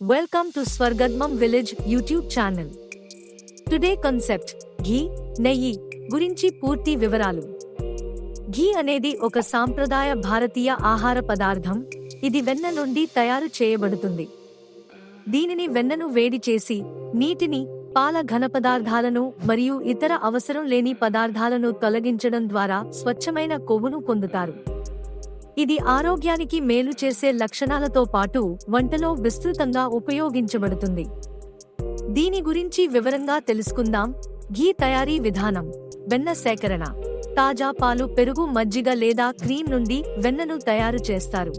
Welcome to Swargadmam Village YouTube channel today concept ghee నెయ్యి గురించి పూర్తి వివరాలు. ఘీ అనేది ఒక సాంప్రదాయ భారతీయ ఆహార పదార్థం. ఇది వెన్న నుండి తయారు చేయబడుతుంది. దీనిని వెన్నను వేడి చేసి నీటిని పాల ఘన పదార్థాలను మరియు ఇతర అవసరం లేని పదార్థాలను తొలగించడం ద్వారా స్వచ్ఛమైన కొవ్వును పొందుతారు. ఇది ఆరోగ్యానికి మేలు చేసే లక్షణాలతో పాటు వంటలో విస్తృతంగా ఉపయోగించబడుతుంది. దీని గురించి వివరంగా తెలుసుకుందాం. ఘీ తయారీ విధానం. వెన్న సేకరణ. తాజా పాలు పెరుగు మజ్జిగ లేదా క్రీమ్ నుండి వెన్నను తయారు చేస్తారు.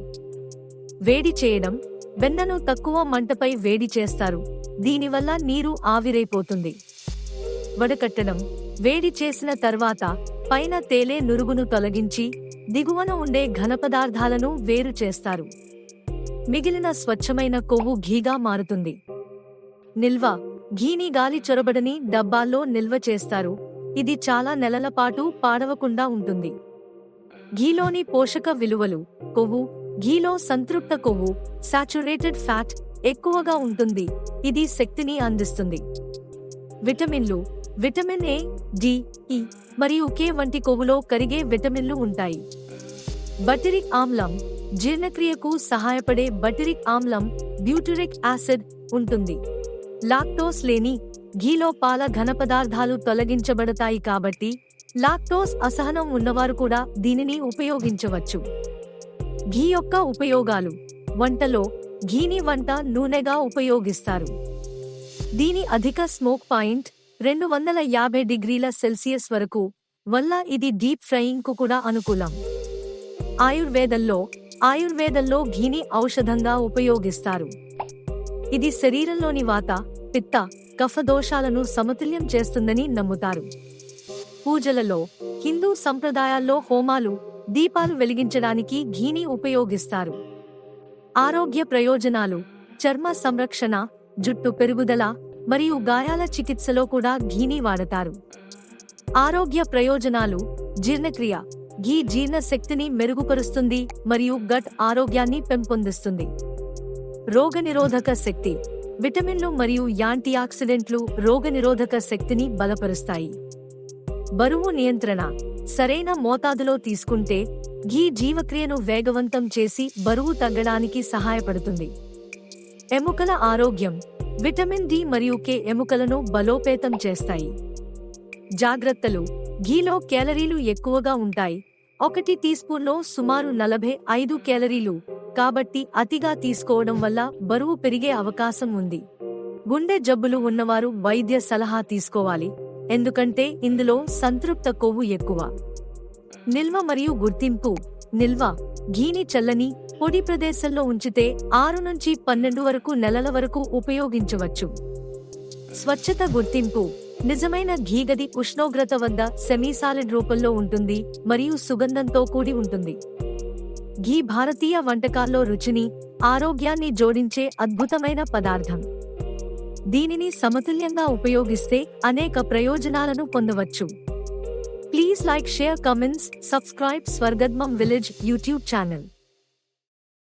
వేడి చేయడం. వెన్నను తక్కువ మంటపై వేడి చేస్తారు. దీనివల్ల నీరు ఆవిరైపోతుంది. వడకట్టడం. వేడి చేసిన తర్వాత పైన తేలే నురుగును తొలగించి దిగువన ఉండే ఘనపదార్థాలను వేరు చేస్తారు. మిగిలిన స్వచ్ఛమైన కొవ్వు ఘీగా మారుతుంది. నిల్వ ఘీని గాలి చొరబడని డబ్బాల్లో నిల్వ చేస్తారు. ఇది చాలా నెలల పాటు పాడవకుండా ఉంటుంది. ఘీలోని పోషక విలువలు కొవ్వు ఘీలో సంతృప్త కొవ్వు సాచురేటెడ్ ఫ్యాట్ ఎక్కువగా ఉంటుంది. ఇది శక్తిని అందిస్తుంది. విటమిన్లు విటమిన్ ఏ డి ఇ మరియు కే వంటి కొవ్వులో కరిగే విటమిన్లు ఉంటాయి. బటరిక్ ఆమ్లం జీర్ణక్రియకు సహాయపడే బటరిక్ ఆమ్లం బ్యూటరిక్ యాసిడ్ ఉంటుంది. లాక్టోస్ లేని ఘీలో పాల ఘన పదార్థాలు తొలగించబడతాయి కాబట్టి లాక్టోస్ అసహనం ఉన్నవారు కూడా దీనిని ఉపయోగించవచ్చు. ఘీ యొక్క ఉపయోగాలు వంటలో ఘీని వంట నూనెగా ఉపయోగిస్తారు. దీని అధిక స్మోక్ పాయింట్ రెండు వందల యాభై డిగ్రీల సెల్సియస్ వరకు వల్ల ఇది డీప్ ఫ్రైయింగ్కు కూడా అనుకూలం. ఆయుర్వేదంలో ఆయుర్వేదంలో ఘీని ఔషధంగా ఉపయోగిస్తారు. ఇది శరీరంలోని వాత పిత్త కఫదోషాలను సమతుల్యం చేస్తుందని నమ్ముతారు. పూజలలో హిందూ సంప్రదాయాల్లో హోమాలు దీపాలు వెలిగించడానికి ఘీని ఉపయోగిస్తారు. ఆరోగ్య ప్రయోజనాలు చర్మ సంరక్షణ జుట్టు పెరుగుదల మరియు గాయాల చికిత్సలో కూడా ఘీని వాడతారు. ఆరోగ్య ప్రయోజనాలు జీర్ణక్రియ. ఘీ జీర్ణ శక్తిని మెరుగుపరుస్తుంది మరియు గట్ ఆరోగ్యాన్ని పెంపొందిస్తుంది. రోగనిరోధక శక్తి. విటమిన్లు మరియు యాంటీఆక్సిడెంట్లు రోగనిరోధక శక్తిని బలపరుస్తాయి. బరువు నియంత్రణ. సరైన మోతాదులో తీసుకుంటే ఘీ జీవక్రియను వేగవంతం చేసి బరువు తగ్గడానికి సహాయపడుతుంది. ఎముకల ఆరోగ్యం. విటమిన్ డి మరియు కే ఎముకలను బలోపేతం చేస్తాయి. జాగ్రత్తలు. ఘీలో కేలరీలు ఎక్కువగా ఉంటాయి. ఒకటి టీ స్పూన్లో సుమారు నలభై ఐదు కేలరీలు. కాబట్టి అతిగా తీసుకోవడం వల్ల బరువు పెరిగే అవకాశం ఉంది. గుండె జబ్బులు ఉన్నవారు వైద్య సలహా తీసుకోవాలి. ఎందుకంటే ఇందులో సంతృప్త కొవ్వు ఎక్కువ. నిల్వ మరియు గుర్తింపు. నిల్వ. ఘీని చల్లని పొడి ప్రదేశంలో ఉంచితే ఆరు నుంచి పన్నెండు వరకు నెలల వరకు ఉపయోగించవచ్చు. స్వచ్ఛత గుర్తింపు. నిజమైన ఘీగది ఉష్ణోగ్రత వద్ద సెమీసాలిడ్ రూపంలో ఉంటుంది మరియు సుగంధంతో కూడి ఉంటుంది. ఘీ భారతీయ వంటకాల్లో రుచిని ఆరోగ్యాన్ని జోడించే అద్భుతమైన పదార్థం. దీనిని సమతుల్యంగా ఉపయోగిస్తే అనేక ప్రయోజనాలను పొందవచ్చు. Please like share comments subscribe Swargadmam village YouTube channel.